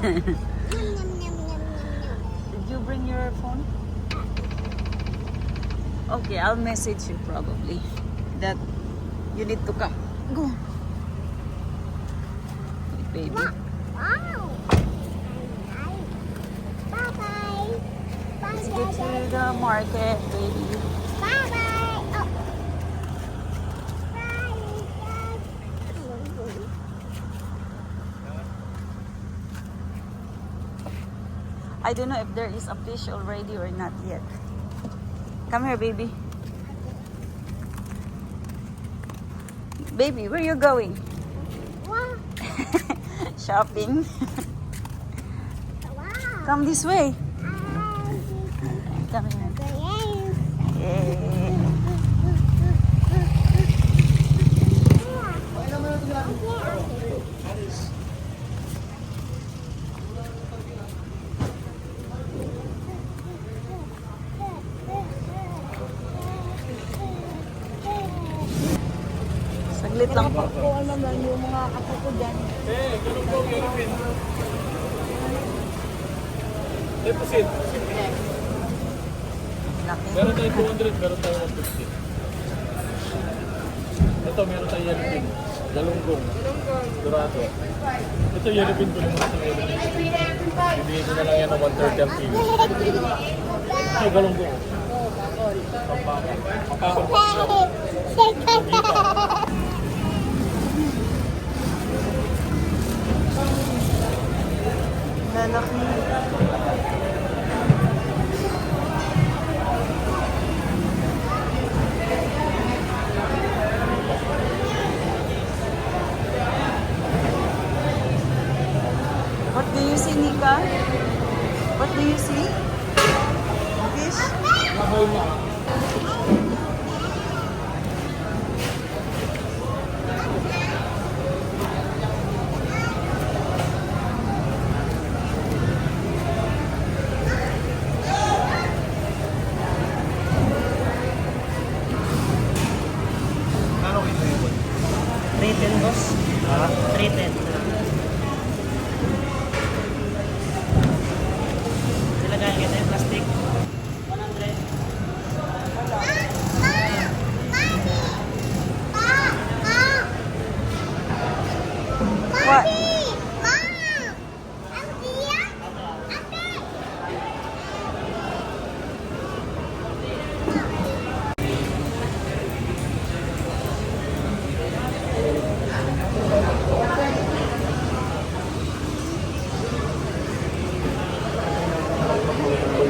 Did you bring your phone? Okay, I'll message you probably that you need to come. Go. Wait, baby. Wow. Bye bye. Bye Let's get to the market, baby. Bye bye. Oh. Bye. I don't know if there is a fish already or not yet. Come here, baby. Baby, where you going? Wow. Shopping. Wow. Come this way. Come here. yes. Yay. Saglit lang po. Kung naman yung mga apo ko dyan. Deposit. Laki. Meron tayo 200, meron tayo 150. Ito, meron tayo yellow pin. Galunggong. Dorado. Ito yellow pin ko naman sa yellow pin. Ko na lang yan ng 130 ang kilo. Ito, galunggong. Pampaka. Pampaka po siya. Lalaki. What do you see, Nika? What do you see? Fish? Mahal na. Kita yun? Rated boss. Ha? Rated. Nilagay kita yung plastic. 100. What?